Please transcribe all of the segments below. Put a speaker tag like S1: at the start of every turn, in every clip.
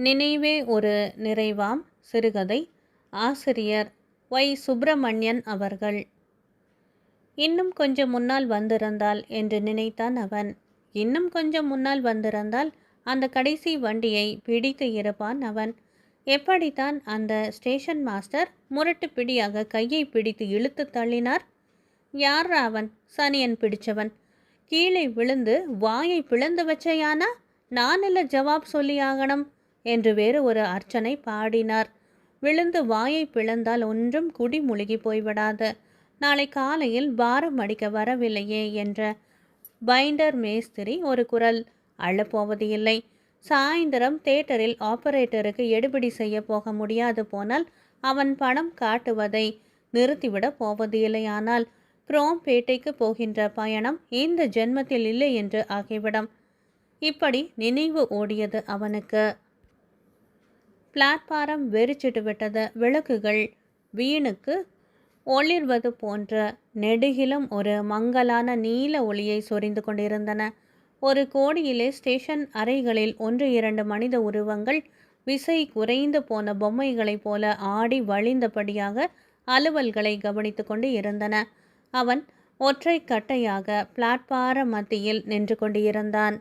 S1: நினைவே ஒரு நிறைவாம் சிறுகதை ஆசிரியர் ஒய் சுப்பிரமணியன் அவர்கள். இன்னும் கொஞ்சம் முன்னால் வந்திருந்தால் என்று நினைத்தான் அவன். இன்னும் கொஞ்சம் முன்னால் வந்திருந்தால் அந்த கடைசி வண்டியை பிடித்து இருப்பான் அவன். எப்படித்தான் அந்த ஸ்டேஷன் மாஸ்டர் முரட்டு பிடியாக கையை பிடித்து இழுத்து தள்ளினார்? யார் அவன்? சனியன் பிடிச்சவன். கீழே விழுந்து வாயை பிளந்து வச்சையானா? நான் இல்லை ஜவாப் சொல்லியாகணும். என்று வேறு ஒரு அர்ச்சனை பாடினார். விழுந்து வாயை பிளந்தால் ஒன்றும் குடி முழுகி போய்விடாது. நாளை காலையில் பாரம் அடிக்க வரவில்லையே என்ற பைண்டர் மேஸ்திரி ஒரு குரல் அள்ளப்போவது இல்லை. சாயந்தரம் தேட்டரில் ஆபரேட்டருக்கு எடுபிடி செய்ய போக முடியாது போனால் அவன் பணம் காட்டுவதை நிறுத்திவிடப் போவது இல்லையானால் குரோம்பேட்டைக்கு போகின்ற பயணம் இந்த ஜென்மத்தில் இல்லை என்று ஆகிவிடும். இப்படி நினைவு ஓடியது அவனுக்கு. பிளாட்பாரம் வெறிச்சிட்டு விட்டது. விளக்குகள் வீணுக்கு ஒளிர்வது போன்ற நெடுகிலும் ஒரு மங்கலான நீல ஒளியை சொரிந்து கொண்டிருந்தன. ஒரு கோடியிலே ஸ்டேஷன் அறைகளில் ஒன்று இரண்டு மனித உருவங்கள் விசை குறைந்து போன பொம்மைகளைப் போல ஆடி வழிந்தபடியாக அலுவல்களை கவனித்து கொண்டு இருந்தன. அவன் ஒற்றை கட்டையாக பிளாட்பார மத்தியில் நின்று கொண்டிருந்தான்.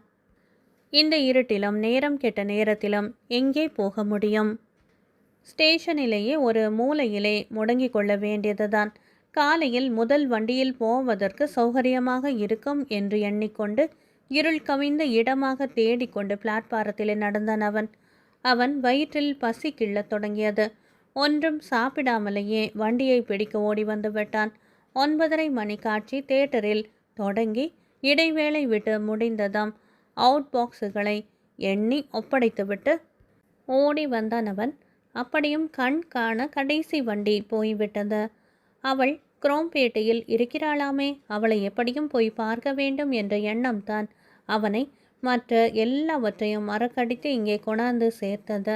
S1: இந்த இருட்டிலும் நேரம் கெட்ட நேரத்திலும் எங்கே போக முடியும்? ஸ்டேஷனிலேயே ஒரு மூலையிலே முடங்கிக் கொள்ள வேண்டியதுதான். காலையில் முதல் வண்டியில் போவதற்கு சௌகரியமாக இருக்கும் என்று எண்ணிக்கொண்டு இருள் கவிந்த இடமாக தேடிக்கொண்டு பிளாட்பாரத்திலே நடந்தான் அவன். அவன் வயிற்றில் பசி கிள்ளத் தொடங்கியது. ஒன்றும் சாப்பிடாமலேயே வண்டியை பிடிக்க ஓடி வந்து விட்டான். ஒன்பதரை மணி காட்சி தேட்டரில் தொடங்கி இடைவேளை விட்டு முடிந்ததாம். அவுட் பாக்ஸுகளை எண்ணி ஒப்படைத்துவிட்டு ஓடி வந்தான் அவன். அப்படியும் கண் காண கடைசி வண்டி போய்விட்டது. அவள் குரோம்பேட்டையில் இருக்கிறாளாமே அவளை எப்படியும் போய் பார்க்க வேண்டும் என்ற எண்ணம் தான் அவனை மற்ற எல்லாவற்றையும் மறக்கடித்து இங்கே கொண்டாந்து சேர்த்தது.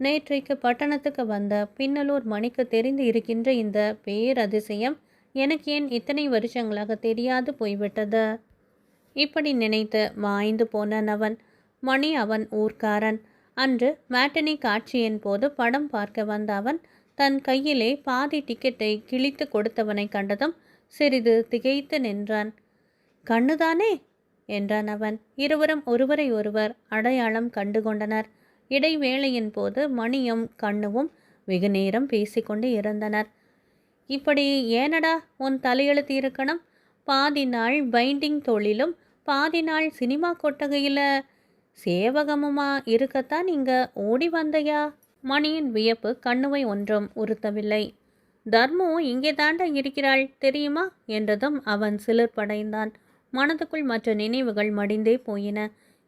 S1: நேற்றைக்கு பட்டணத்துக்கு வந்த பின்னலூர் மணிக்கு தெரிந்து இருக்கின்ற இந்த பேரதிசயம் எனக்கு ஏன் இத்தனை வருஷங்களாக தெரியாது போய்விட்டது? இப்படி நினைத்து மாய்ந்து போனான் அவன் மணி அவன் ஊர்க்காரன் அன்று மேட்டனி காட்சியின் போது படம் பார்க்க வந்த அவன் தன் கையிலே பாதி டிக்கெட்டை கிழித்து கொடுத்தவனை கண்டதும் சிறிது திகைத்து நின்றான். கண்ணுதானே என்றான் அவன். இருவரும் ஒருவரை ஒருவர் அடையாளம் கண்டு கொண்டனர். இடைவேளையின் போது மணியும் கண்ணுவும் வெகு நேரம் பேசிக்கொண்டு இருந்தனர். இப்படி ஏனடா உன் தலையெழுத்து இருக்கணும்? பாதி நாள் பைண்டிங் தொழிலும் பாதி நாள் சினிமா கொட்டகையில் சேவகமுமா இருக்கத்தான் இங்கே ஓடி வந்தையா? மணியின் வியப்பு கண்ணுவை ஒன்றும் உறுத்தவில்லை. தர்மு இங்கே தாண்ட இருக்கிறாள் தெரியுமா? என்றதும் அவன் சிலிர்ப்படைந்தான். மனதுக்குள் மற்ற நினைவுகள் மடிந்தே போயின.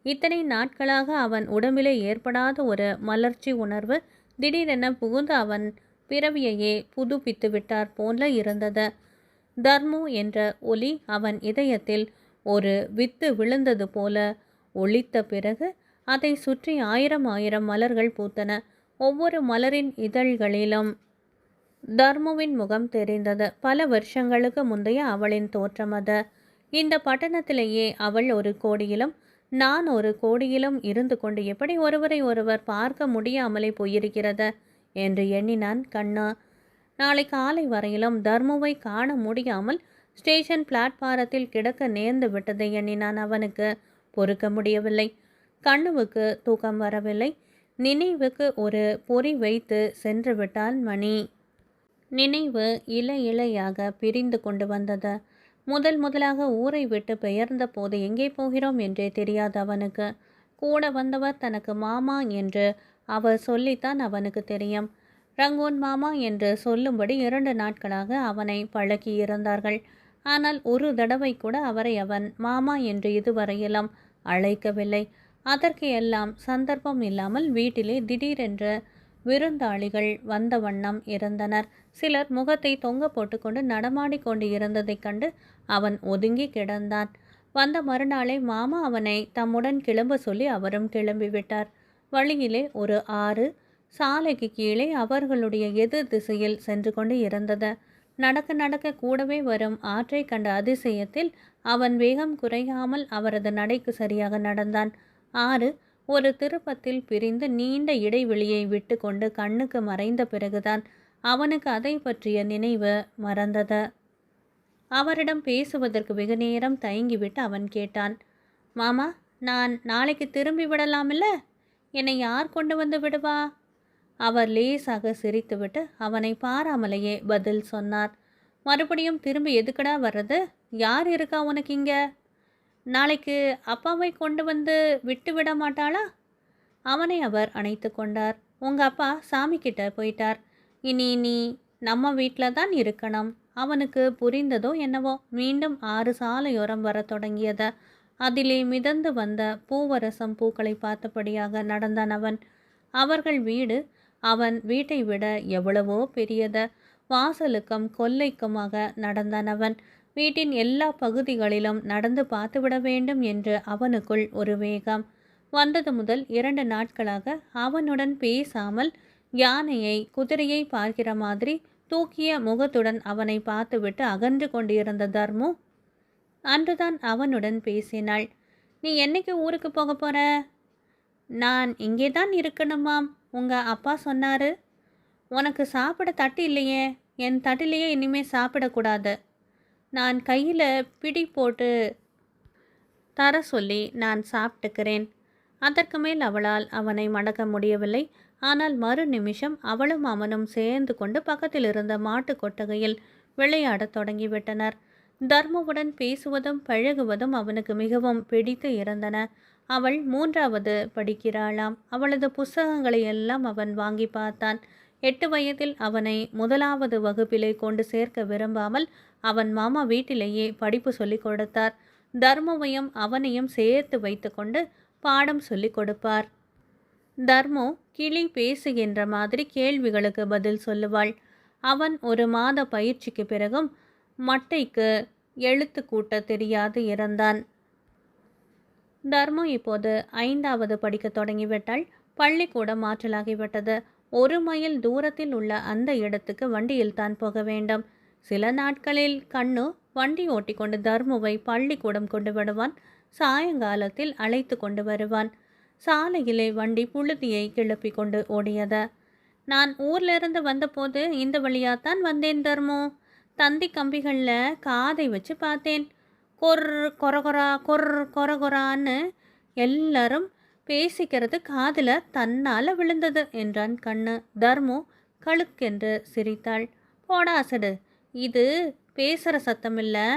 S1: இத்தனை நாட்களாக அவன் உடம்பிலே ஏற்படாத ஒரு மலர்ச்சி உணர்வு திடீரென புகுந்து அவன் பிறவியையே புதுப்பித்து விட்டார் போல இருந்தது. தர்மு என்ற ஒலி அவன் இதயத்தில் ஒரு வித்து விழுந்தது போல ஒளித்த பிறகு அதை சுற்றி ஆயிரம் ஆயிரம் மலர்கள் பூத்தன. ஒவ்வொரு மலரின் இதழ்களிலும் தர்முவின் முகம் தெரிந்தது. பல வருஷங்களுக்கு முந்தைய அவளின் தோற்றம் அது. இந்த பட்டணத்திலேயே அவள் ஒரு கோடியிலும் நான் ஒரு கோடியிலும் இருந்து கொண்டு எப்படி ஒருவரை ஒருவர் பார்க்க முடியாமலே போயிருக்கிறது என்று எண்ணினான் கண்ணா. நாளை காலை வரையிலும் தர்முவை காண முடியாமல் ஸ்டேஷன் பிளாட்பாரத்தில் கிடக்க நேர்ந்து விட்டதை எண்ணினான் அவனுக்கு. பொறுக்க முடியவில்லை. கண்ணுவுக்கு தூக்கம் வரவில்லை. நினைவுக்கு ஒரு பொறி வைத்து சென்று விட்டால் மணி. நினைவு இலை இலையாக பிரிந்து கொண்டு வந்தது. முதல் முதலாக ஊரை விட்டு பெயர்ந்த போது எங்கே போகிறோம் என்றே தெரியாது அவனுக்கு. கூட வந்தவர் தனக்கு மாமா என்று அவர் சொல்லித்தான் அவனுக்கு தெரியும். ரங்கூன் மாமா என்று சொல்லும்படி இரண்டு நாட்களாக அவனை பழக்கியிருந்தார்கள். இருந்தார்கள் ஆனால் ஒரு தடவை கூட அவரை அவன் மாமா என்று இதுவரையிலும் அழைக்கவில்லை. அதற்கு எல்லாம் சந்தர்ப்பம் இல்லாமல் வீட்டிலே திடீரென்று விருந்தாளிகள் வந்த வண்ணம் இருந்தனர். சிலர் முகத்தை தொங்க போட்டுக்கொண்டு நடமாடிக்கொண்டு இருந்ததைக் கண்டு அவன் ஒதுங்கி கிடந்தான். வந்த மறுநாளே மாமா அவனை தம்முடன் கிளம்ப சொல்லி அவரும் கிளம்பிவிட்டார். வழியிலே ஒரு ஆறு சாலைக்கு கீழே அவர்களுடைய எதிர் திசையில் சென்று கொண்டு இருந்தது. நடக்க நடக்க கூடவே வரும் ஆற்றை கண்ட அதிசயத்தில் அவன் வேகம் குறையாமல் அவரது நடைக்கு சரியாக நடந்தான். ஆறு ஒரு திருப்பத்தில் பிரிந்து நீண்ட இடைவெளியை விட்டு கொண்டு கண்ணுக்கு மறைந்த பிறகுதான் அவனுக்கு அதை பற்றிய நினைவு மறந்தது. அவரிடம் பேசுவதற்கு வெகு நேரம் தயங்கிவிட்டு அவன் கேட்டான் மாமா நான் நாளைக்கு திரும்பி விடலாமில்ல? என்னை யார் கொண்டு வந்து விடுவா? அவர் லேசாக சிரித்துவிட்டு அவனை பாராமலேயே பதில் சொன்னார். மறுபடியும் திரும்பி எதுக்கடா வர்றது? யார் இருக்கா உனக்கு இங்கே? நாளைக்கு அப்பாவை கொண்டு வந்து விட்டு விட மாட்டாளா? அவனை அவர் அணைத்து கொண்டார். உங்கள் அப்பா சாமி கிட்ட போயிட்டார். இனி நீ நம்ம வீட்டில் தான் இருக்கணும். அவனுக்கு புரிந்ததோ என்னவோ மீண்டும் ஆறு சாலையோரம் வரத் தொடங்கியது. அதிலே மிதந்து வந்த பூவரசம் பூக்களை பார்த்தபடியாக நடந்தான் அவன். அவர்கள் வீடு அவன் வீட்டை விட எவ்வளவோ பெரியத. வாசலுக்கும் கொல்லைக்குமாக நடந்தனவன். வீட்டின் எல்லா பகுதிகளிலும் நடந்து பார்த்துவிட வேண்டும் என்று அவனுக்குள் ஒரு வேகம். வந்தது முதல் இரண்டு நாட்களாக அவனுடன் பேசாமல் யானையை குதிரையை பார்க்கிற மாதிரி தூக்கிய முகத்துடன் அவனை பார்த்துவிட்டு அகன்று கொண்டிருந்த தர்மு அன்றுதான் அவனுடன் பேசினாள். நீ என்னைக்கு ஊருக்கு போக போற? நான் இங்கே தான் இருக்கணுமாம். உங்கள் அப்பா சொன்னார் உனக்கு சாப்பிட தட்டு இல்லையே என் தட்டிலேயே இனிமேல் சாப்பிடக்கூடாது. நான் கையில் பிடி போட்டு தர சொல்லி நான் சாப்பிட்டுக்கிறேன். அதற்கு மேல் அவளால் அவனை மடக்க முடியவில்லை. ஆனால் மறு நிமிஷம் அவளும் அவனும் சேர்ந்து கொண்டு பக்கத்தில் இருந்த மாட்டு கொட்டகையில் விளையாடத் தொடங்கிவிட்டனர். தர்மவுடன் பேசுவதும் பழகுவதும் அவனுக்கு மிகவும் பிடித்து இருந்தன. அவள் மூன்றாவது படிக்கிறாளாம். அவளது புஸ்தகங்களை எல்லாம் அவன் வாங்கி பார்த்தான். எட்டு வயதில் அவனை முதலாவது வகுப்பிலே கொண்டு சேர்க்க விரும்பாமல் அவன் மாமா வீட்டிலேயே படிப்பு சொல்லிக் கொடுத்தார். தர்மவையும் அவனையும் சேர்த்து வைத்துக்கொண்டு பாடம் சொல்லிக் கொடுப்பார். தர்மோ கிளி பேசுகின்ற மாதிரி கேள்விகளுக்கு பதில் சொல்லுவாள். அவன் ஒரு மாத பயிற்சிக்கு பிறகும் மட்டைக்கு எழுத்து கூட்ட தெரியாது இறந்தான். தர்மு இப்போது ஐந்தாவது படிக்க தொடங்கிவிட்டால் பள்ளிக்கூடம் மாற்றலாகிவிட்டது ஒரு மைல் தூரத்தில் உள்ள அந்த இடத்துக்கு வண்டியில் தான் போக வேண்டும். சில நாட்களில் கண்ணு வண்டி ஓட்டிக்கொண்டு தர்முவை பள்ளிக்கூடம் கொண்டு விடுவான். சாயங்காலத்தில் அழைத்து கொண்டு வருவான். சாலையிலே வண்டி புழுதியை கிளப்பி கொண்டு ஓடியது. நான் ஊர்லேருந்து வந்தபோது இந்த வழியாத்தான் வந்தேன் தர்மு. தந்தி கம்பிகளில் காதை வச்சு பார்த்தேன். கொர் கொரகொரா கொர் கொரகொரான்னு எல்லாரும் பேசிக்கிறது காதில் தன்னால் விழுந்தது என்றான் கண்ணு. தர்மு கழுக்கென்று சிரித்தாள். போடா அசடு இது பேசுகிற சத்தம் இல்லை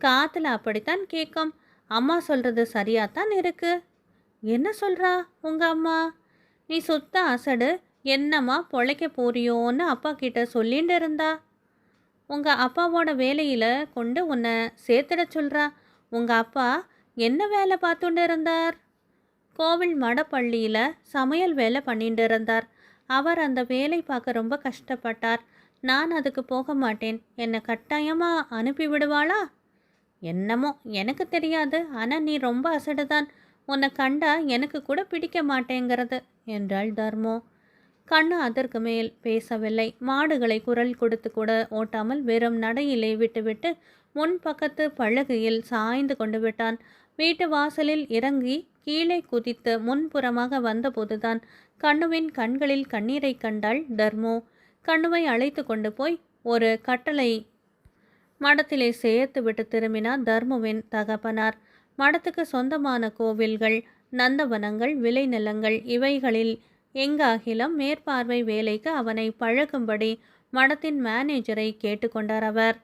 S1: காதில் அப்படித்தான் கேட்கும் அம்மா சொல்கிறது சரியாகத்தான் இருக்கு. என்ன சொல்கிறா உங்கள் அம்மா? நீ சுத்த அசடு என்னம்மா பொழைக்க போறியோன்னு அப்பா கிட்ட சொல்லிட்டு இருந்தா? உங்கள் அப்பாவோட வேலையில் கொண்டு உன்னை சேர்த்துட சொல்கிறா உங்கள் அப்பா என்ன வேலை பார்த்துட்டு இருந்தார்? கோவில் மடப்பள்ளியில் சமையல் வேலை பண்ணிட்டு இருந்தார். அவர் அந்த வேலை பார்க்க ரொம்ப கஷ்டப்பட்டார். நான் அதுக்கு போக மாட்டேன். என்னை கட்டாயமாக அனுப்பி விடுவாளா? என்னமோ எனக்கு தெரியாது. ஆனால் நீ ரொம்ப அசடுதான். உன்னை கண்டா எனக்கு கூட பிடிக்க மாட்டேங்கிறது என்றாள் தர்மோ. கண்ணு அதற்கு மேல் பேசவில்லை. மாடுகளை குரல் கொடுத்து கூட ஓட்டாமல் வெறும் நடையிலே விட்டுவிட்டு முன் பக்கத்து பழகையில் சாய்ந்து கொண்டு விட்டான். வீட்டு வாசலில் இறங்கி கீழே குதித்து முன்புறமாக வந்தபோதுதான் கண்ணுவின் கண்களில் கண்ணீரை கண்டாள் தர்மோ. கண்ணுவை அழைத்து கொண்டு போய் ஒரு கட்டளை மடத்திலே சேர்த்து விட்டு திரும்பினார் தர்முவின் தகப்பனார். மடத்துக்கு சொந்தமான கோவில்கள் நந்தவனங்கள் விளைநிலங்கள் இவைகளில் எங்காகிலும் மேற்பார்வை வேலைக்கு அவனை பழகும்படி மடத்தின் மேனேஜரை கேட்டுக்கொண்டார் அவர்.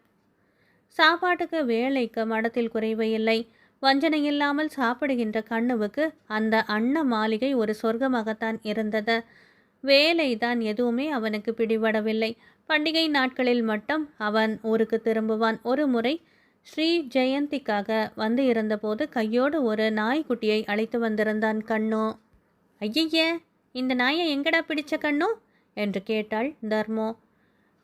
S1: சாப்பாட்டுக்கு வேலைக்கு மடத்தில் குறைவு இல்லை. வஞ்சனை இல்லாமல் சாப்பிடுகின்ற கண்ணுவுக்கு அந்த அன்ன மாளிகை ஒரு சொர்க்கமாகத்தான் இருந்தது. வேலைதான் எதுவுமே அவனுக்கு பிடிபடவில்லை. பண்டிகை நாட்களில் மட்டும் அவன் ஊருக்கு திரும்புவான். ஒரு முறை ஸ்ரீ ஜெயந்திக்காக வந்து இருந்தபோது கையோடு ஒரு நாய்க்குட்டியை அழைத்து வந்திருந்தான் கண்ணு. ஐயையே! இந்த நாயை எங்கடா பிடிச்ச கண்ணு? என்று கேட்டாள் தர்மோ.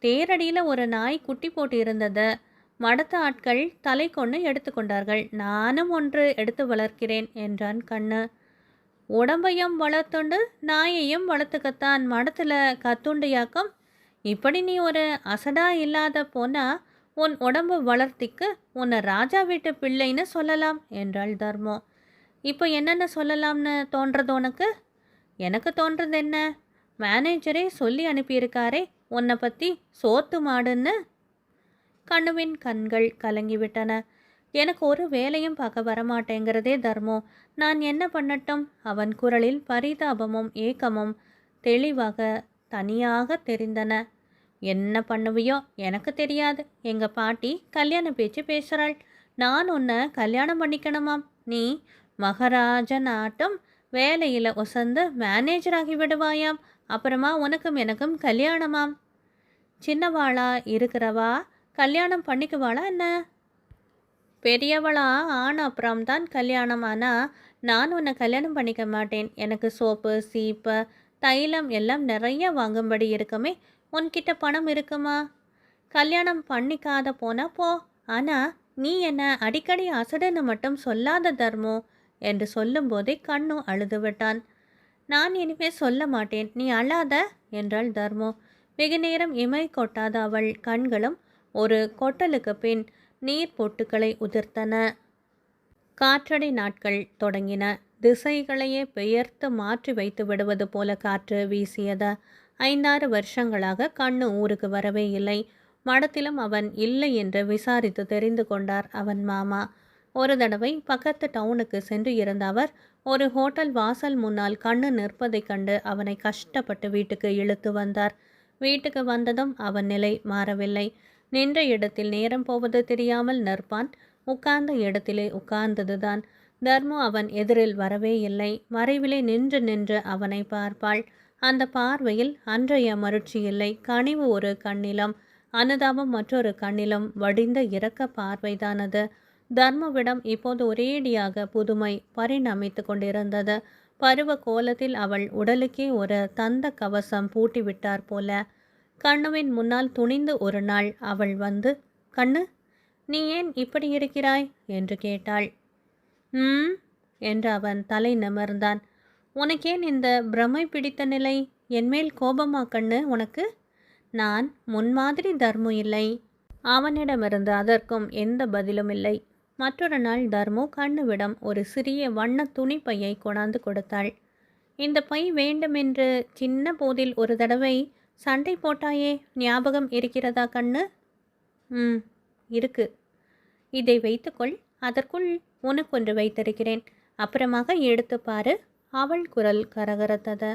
S1: தேரடியில் ஒரு நாய் குட்டி போட்டு இருந்ததை மடத்த ஆட்கள் தலை கொண்டு எடுத்துக்கொண்டார்கள் நானும் ஒன்று எடுத்து வளர்க்கிறேன் என்றான் கண்ணு. உடம்பையும் வளர்த்துண்டு நாயையும் வளர்த்துக்கத்தான் மடத்தில் கத்துண்டையாக்கம்? இப்படி நீ ஒரு அசடா இல்லாத போனா உன் உடம்பு வளர்த்திக்கு உன்னை ராஜா வீட்டு பிள்ளைன்னு சொல்லலாம் என்றாள் தர்மோ. இப்போ என்னென்ன சொல்லலாம்னு தோன்றது உனக்கு? எனக்கு தோன்றது என்ன? மேனேஜரே சொல்லி அனுப்பியிருக்காரே உன்னை பற்றி சோத்து மாடுன்னு? கண்ணுவின் கண்கள் கலங்கிவிட்டன. எனக்கு ஒரு வேலையும் பார்க்க வரமாட்டேங்கிறதே தர்மம். நான் என்ன பண்ணட்டும்? அவன் குரலில் பரிதாபமும் ஏக்கமும் தெளிவாக தனியாக தெரிந்தன. என்ன பண்ணுவியோ? எனக்கு தெரியாது. எங்கள் பாட்டி கல்யாண பேச்சு பேசுகிறாள் நான் உன்னை கல்யாணம் பண்ணிக்கணுமாம். நீ மகராஜன் ஆட்டம் வேலையில் ஒசந்து மேனேஜராகி விடுவாயாம். அப்புறமா உனக்கும் எனக்கும் கல்யாணமாம். சின்னவாளா இருக்கிறவா? கல்யாணம் பண்ணிக்குவாளா என்ன? பெரியவளா ஆன அப்புறம் தான் கல்யாணம். ஆனால் நான் உன்னை கல்யாணம் பண்ணிக்க மாட்டேன். எனக்கு சோப்பு சீப்பு தைலம் எல்லாம் நிறைய வாங்கும்படி இருக்குமே. உன்கிட்ட பணம் இருக்குமா? கல்யாணம் பண்ணிக்காத போனா போ. ஆனால் நீ என்ன அடிக்கடி அசடுன்னு மட்டும் சொல்லாத தர்மம் என்று சொல்லும்போதே கண்ணு அழுது விட்டான் நான் இனிமே சொல்ல மாட்டேன். நீ அழாத என்றாள் தர்மோ. வெகு நேரம் இமை கொட்டாத அவள் கண்களும் ஒரு கொட்டலுக்கு பின் நீர் பொட்டுக்களை உதிர்த்தன. காற்றடை நாட்கள் தொடங்கின. திசைகளையே பெயர்த்து மாற்றி வைத்து விடுவது போல காற்று வீசியது. ஐந்தாறு வருஷங்களாக கண்ணு ஊருக்கு வரவே இல்லை. மடத்திலும் அவன் இல்லை என்று விசாரித்து தெரிந்து கொண்டார் அவன் மாமா. ஒரு தடவை பக்கத்து டவுனுக்கு சென்று இருந்த அவர் ஒரு ஹோட்டல் வாசல் முன்னால் கண்ணு நிற்பதைக் கண்டு அவனை கஷ்டப்பட்டு வீட்டுக்கு இழுத்து வந்தார். வீட்டுக்கு வந்ததும் அவன் நிலை மாறவில்லை. நின்ற இடத்தில் நேரம் போவது தெரியாமல் நிற்பான். உட்கார்ந்த இடத்திலே உட்கார்ந்ததுதான். தர்மு அவன் எதிரில் வரவே இல்லை. மறைவிலே நின்று நின்று அவனை பார்ப்பாள். அந்த பார்வையில் அன்றைய மருட்சி இல்லை. கனிவு ஒரு கண்ணிலும் அனுதாபம் மற்றொரு கண்ணிலும் வடிந்த இரக்க பார்வைதானது. தர்மவிடம் இப்போது ஒரேடியாக புதுமை பரிணமித்து கொண்டிருந்தது. பருவ கோலத்தில் அவள் உடலுக்கே ஒரு தந்த கவசம் பூட்டிவிட்டார் போல. கண்ணுவின் முன்னால் துணிந்து ஒரு நாள் அவள் வந்து கண்ணு நீ ஏன் இப்படி இருக்கிறாய்? என்று கேட்டாள். ம் என்று அவன் தலை நிமிர்ந்தான். உனக்கேன் இந்த பிரமை பிடித்த நிலை? என்மேல் கோபமா கண்ணு உனக்கு? நான் முன்மாதிரி தர்மம் இல்லை. அவனிடமிருந்து அதற்கும் எந்த பதிலும் இல்லை. மற்றொரு நாள் தர்மு கண்ணுவிடம் ஒரு சிறிய வண்ண துணிப்பையை கொண்டாந்து கொடுத்தாள். இந்த பை வேண்டுமென்று சின்ன போதில் ஒரு தடவை சண்டை போட்டாயே ஞாபகம் இருக்கிறதா கண்ணு? ம் இருக்கு. இதை வைத்துக்கொள் அதற்குள் உனக்கொன்று வைத்திருக்கிறேன். அப்புறமாக எடுத்து பாரு அவள் குரல் கரகரத்தது.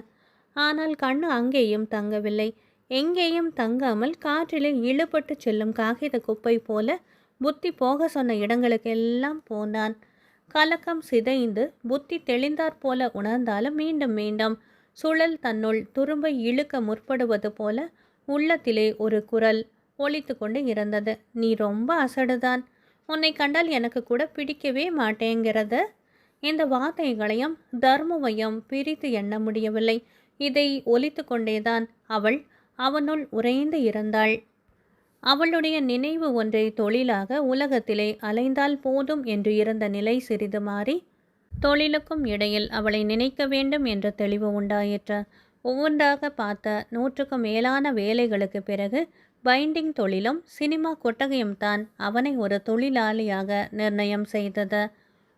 S1: ஆனால் கண்ணு அங்கேயும் தங்கவில்லை. எங்கேயும் தங்காமல் காற்றிலே இழுபட்டு செல்லும் காகித குப்பை போல புத்தி போக சொன்ன இடங்களுக்கெல்லாம் போனான் கலக்கம் சிதைந்து புத்தி தெளிந்தாற் போல உணர்ந்தாலும் மீண்டும் மீண்டும் சுழல் தன்னுள் துரும்பை இழுக்க முற்படுவது போல உள்ளத்திலே ஒரு குரல் ஒழித்து கொண்டு இருந்தது. நீ ரொம்ப அசடுதான். உன்னை கண்டால் எனக்கு கூட பிடிக்கவே மாட்டேங்கிறத. இந்த வார்த்தைகளையும் தர்மமையும் பிரித்து எண்ண முடியவில்லை. இதை ஒலித்து கொண்டேதான் அவள் அவனுள் உறைந்து இருந்தாள். அவளுடைய நினைவு ஒன்றை தொழிலாக உலகத்திலே அலைந்தால் போதும் என்று இருந்த நிலை சிறிது மாறி தொழிலுக்கும் இடையில் அவளை நினைக்க வேண்டும் என்ற தெளிவு உண்டாயிற்று. ஒவ்வொன்றாக பார்த்த நூற்றுக்கும் மேலான வேலைகளுக்கு பிறகு பைண்டிங் தொழிலும் சினிமா கொட்டகையும் தான் அவனை ஒரு தொழிலாளியாக நிர்ணயம் செய்தது.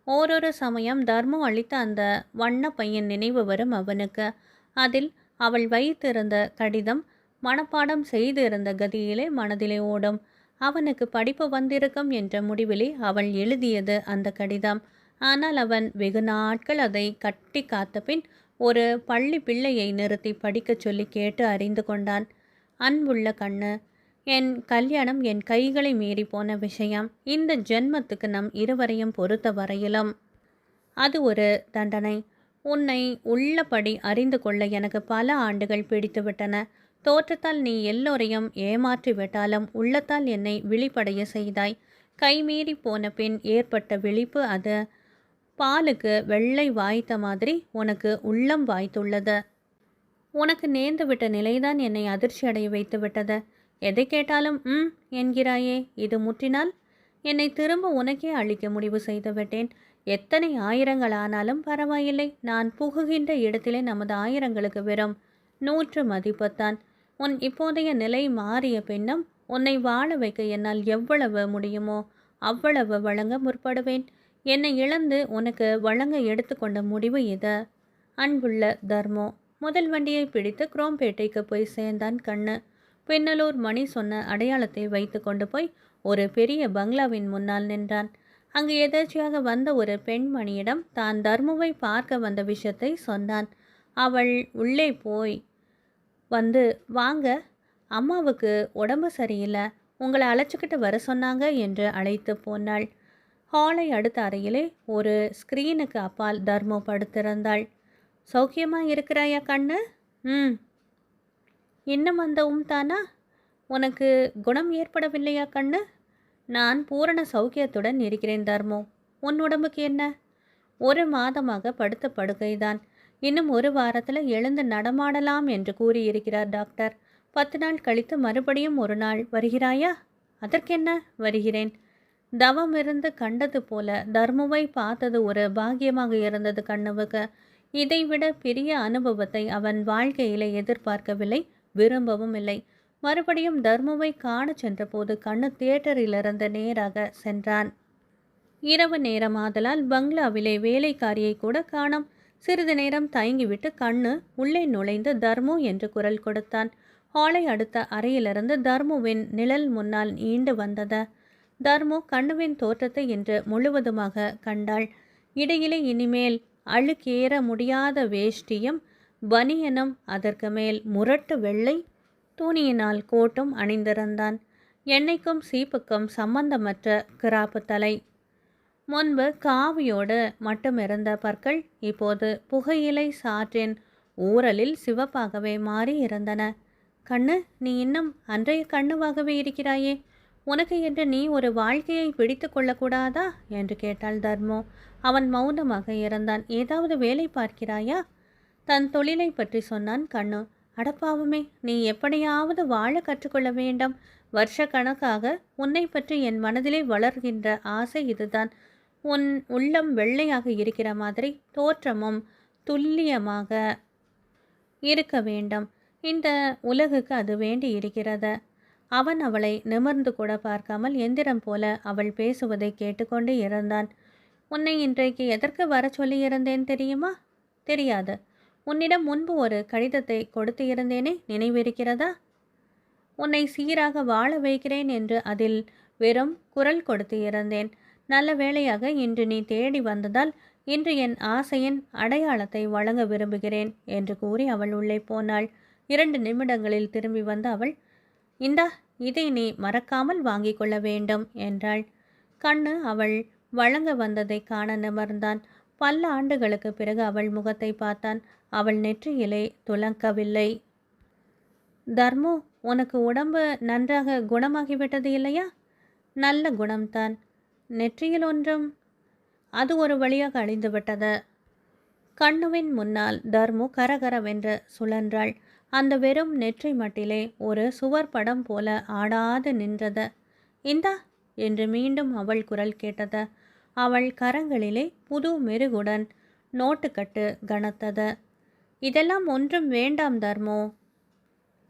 S1: ஓரொரு சமயம் தர்மம் அளித்த அந்த வண்ண பையன் நினைவு வரும் அவனுக்கு. அதில் அவள் வைத்திருந்த கடிதம் மனப்பாடம் செய்திருந்த கதியிலே மனதிலே ஓடும். அவனுக்கு படிப்பு வந்திருக்கும் என்ற முடிவிலே அவள் எழுதியது அந்த கடிதம். ஆனால் அவன் வெகு நாட்கள் அதை கட்டி காத்த பின் ஒரு பள்ளி பிள்ளையை நிறுத்தி படிக்கச் சொல்லி கேட்டு அறிந்து கொண்டான். அன்புள்ள கண்ணு என் கல்யாணம் என் கைகளை மீறி போன விஷயம். இந்த ஜென்மத்துக்கு நம் இருவரையும் பொறுத்த வரையிலும் அது ஒரு தண்டனை. உன்னை உள்ளபடி அறிந்து கொள்ள எனக்கு பல ஆண்டுகள் பிடித்துவிட்டன. தோற்றத்தால் நீ எல்லோரையும் ஏமாற்றி விட்டாலும் உள்ளத்தால் என்னை விழிப்படைய செய்தாய். கைமீறி போன பின் ஏற்பட்ட விழிப்பு அது. பாலுக்கு வெள்ளை வாய்த்த மாதிரி உனக்கு உள்ளம் வாய்த்துள்ளது. உனக்கு நேர்ந்து விட்ட நிலைதான் என்னை அதிர்ச்சி அடைய வைத்து விட்டது எதை கேட்டாலும் ம் என்கிறாயே இது முற்றினால்? என்னை திரும்ப உனக்கே அளிக்க முடிவு செய்து விட்டேன் எத்தனை ஆயிரங்கள் ஆனாலும் பரவாயில்லை. நான் புகுகின்ற இடத்திலே நமது ஆயிரங்களுக்கு வெறும் நூற்று மதிப்புத்தான். உன் இப்போதைய நிலை மாறிய பின்னும் உன்னை வாழ வைக்க என்னால் எவ்வளவு முடியுமோ அவ்வளவு வழங்க முற்படுவேன். என்னை இழந்து உனக்கு வழங்க எடுத்துக்கொண்ட முடிவு இது. அன்புள்ள தர்மோ முதல் வண்டியை பிடித்து குரோம்பேட்டைக்கு போய் சேர்ந்தான் கண்ணு. பின்னலூர் மணி சொன்ன அடையாளத்தை வைத்து கொண்டு போய் ஒரு பெரிய பங்களாவின் முன்னால் நின்றான். அங்கு எதர்ச்சியாக வந்த ஒரு பெண்மணியிடம் தான் தர்முவை பார்க்க வந்த விஷயத்தை சொன்னான். அவள் உள்ளே போய் வந்து வாங்க அம்மாவுக்கு உடம்பு சரியில்லை உங்களை அழைச்சிக்கிட்டு வர சொன்னாங்க என்று அழைத்து போனாள். ஹாலை அடுத்த அறையிலே ஒரு ஸ்க்ரீனுக்கு அப்பால் தர்மோ படுத்திருந்தாள். சௌக்கியமாக இருக்கிறாயா கண்ணு? ம். இன்னும் அந்த உம்தானா உனக்கு குணம் ஏற்படவில்லையா கண்ணு? நான் பூரண சௌக்கியத்துடன் இருக்கிறேன் தர்மோ உன் உடம்புக்கு என்ன? ஒரு மாதமாக படுத்த படுக்கைதான். இன்னும் ஒரு வாரத்தில் எழுந்து நடமாடலாம் என்று கூறியிருக்கிறார் டாக்டர். பத்து நாள் கழித்து மறுபடியும் ஒரு நாள் வருகிறாயா? அதற்கென்ன? வருகிறேன். தவம் இருந்து கண்டது போல தர்முவை பார்த்தது ஒரு பாக்கியமாக இருந்தது கண்ணுவுக்கு. இதைவிட பெரிய அனுபவத்தை அவன் வாழ்க்கையிலே எதிர்பார்க்கவில்லை விரும்பவும் இல்லை. மறுபடியும் தர்முவை காணச் சென்றபோது கண்ணு தியேட்டரிலிருந்து நேராக சென்றான். இரவு நேரமாதலால் பங்களாவிலே வேலைக்காரியை கூட காணோம். சிறிது நேரம் தயங்கிவிட்டு கண்ணு உள்ளே நுழைந்து தர்மு என்று குரல் கொடுத்தான். ஹாலை அடுத்த அறையிலிருந்து தர்முவின் நிழல் முன்னால் நீண்டு வந்தது. தர்மு கண்ணுவின் தோற்றத்தை இன்று முழுவதுமாக கண்டாள். இடையிலே இனிமேல் அழுக்கேற முடியாத வேஷ்டியும் பனியனும் அதற்கு மேல் முரட்டு வெள்ளை துணியினால் கோட்டும் அணிந்திருந்தான். எண்ணெய்க்கும் சீப்புக்கும் சம்பந்தமற்ற கிராப்பு தலை முன்பு காவியோடு மட்டுமிருந்த பற்கள் இப்போது புகையிலை சாற்றின் ஊரலில் சிவப்பாகவே மாறி இருந்தன கண்ணு நீ இன்னும் அன்றைய கண்ணுவாகவே இருக்கிறாயே. உனக்கு என்று நீ ஒரு வாழ்க்கையை பிடித்து கொள்ளக்கூடாதா? என்று கேட்டாள் தர்மோ. அவன் மௌனமாக இருந்தான். ஏதாவது வேலை பார்க்கிறாயா? தன் தொழிலை பற்றி சொன்னான் கண்ணு. அடப்பாவுமே நீ எப்படியாவது வாழ கற்றுக்கொள்ள வேண்டும். வருஷ கணக்காக உன்னை பற்றி என் மனதிலே வளர்கின்ற ஆசை இதுதான். உன் உள்ளம் வெள்ளையாக இருக்கிற மாதிரி தோற்றமும் துல்லியமாக இருக்க வேண்டும். இந்த உலகுக்கு அது வேண்டி இருக்கிறது. அவன் அவளை நிமிர்ந்து கூட பார்க்காமல் எந்திரம் போல அவள் பேசுவதை கேட்டுக்கொண்டு இருந்தான். உன்னை இன்றைக்கு எதற்கு வர சொல்லியிருந்தேன் தெரியுமா? தெரியாது. உன்னிடம் முன்பு ஒரு கடிதத்தை கொடுத்து இருந்தேனே நினைவிருக்கிறதா? உன்னை சீராக வாழ வைக்கிறேன் என்று அதில் வெறும் குரல் கொடுத்து இருந்தேன் நல்ல வேளையாக இன்று நீ தேடி வந்ததால் இன்று என் ஆசையின் அடையாளத்தை வழங்க விரும்புகிறேன் என்று கூறி அவள் உள்ளே போனாள். இரண்டு நிமிடங்களில் திரும்பி வந்த அவள் இந்தா இதை நீ மறக்காமல் வாங்கிக் கொள்ள வேண்டும் என்றாள். கண்ணு அவள் வழங்க வந்ததை காண நிமர்ந்தான். பல ஆண்டுகளுக்கு பிறகு அவள் முகத்தை பார்த்தான். அவள் நெற்றியிலே துலங்கவில்லை. தர்மு உனக்கு உடம்பு நன்றாக குணமாகிவிட்டது இல்லையா? நல்ல குணம்தான். நெற்றியில் ஒன்றும் அது ஒரு வழியாக அழிந்துவிட்டது. கண்ணுவின் முன்னால் தர்மு கரகரவென்று சுழன்றாள். அந்த வெறும் நெற்றி மட்டிலே ஒரு சுவர் படம் போல ஆடாது நின்றது. இந்தா! என்று மீண்டும் அவள் குரல் கேட்டது. அவள் கரங்களிலே புது மெருகுடன் நோட்டுக்கட்டு கனத்தது. இதெல்லாம் ஒன்றும் வேண்டாம் தர்மோ.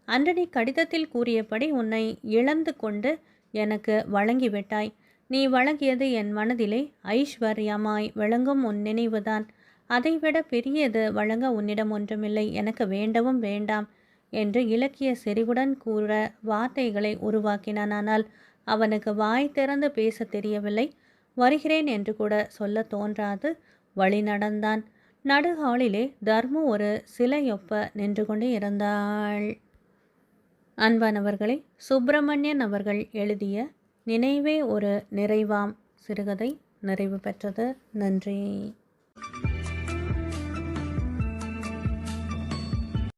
S1: அன்றனை கடிதத்தில் கூறியபடி உன்னை இழந்து கொண்டு எனக்கு வழங்கிவிட்டாய். நீ வழங்கியது என் மனதிலே ஐஸ்வர்யமாய் விளங்கும் உன் நினைவுதான். அதைவிட பெரியது வழங்க உன்னிடம் ஒன்றுமில்லை. எனக்கு வேண்டவும் வேண்டாம் என்று இலக்கிய செறிவுடன் கூற வார்த்தைகளை உருவாக்கினான் ஆனால் அவனுக்கு வாய் திறந்து பேச தெரியவில்லை. வருகிறேன் என்று கூட சொல்ல தோன்றாது. வழி நடந்தான். நடுஹாலிலே தர்மு ஒரு சிலையொப்ப நின்று கொண்டே இருந்தாள். அன்பானவர்களே சுப்பிரமணியன் அவர்கள் எழுதிய நினைவே ஒரு நிறைவாம். சிறுகதை நிறைவு பெற்றது. நன்றி.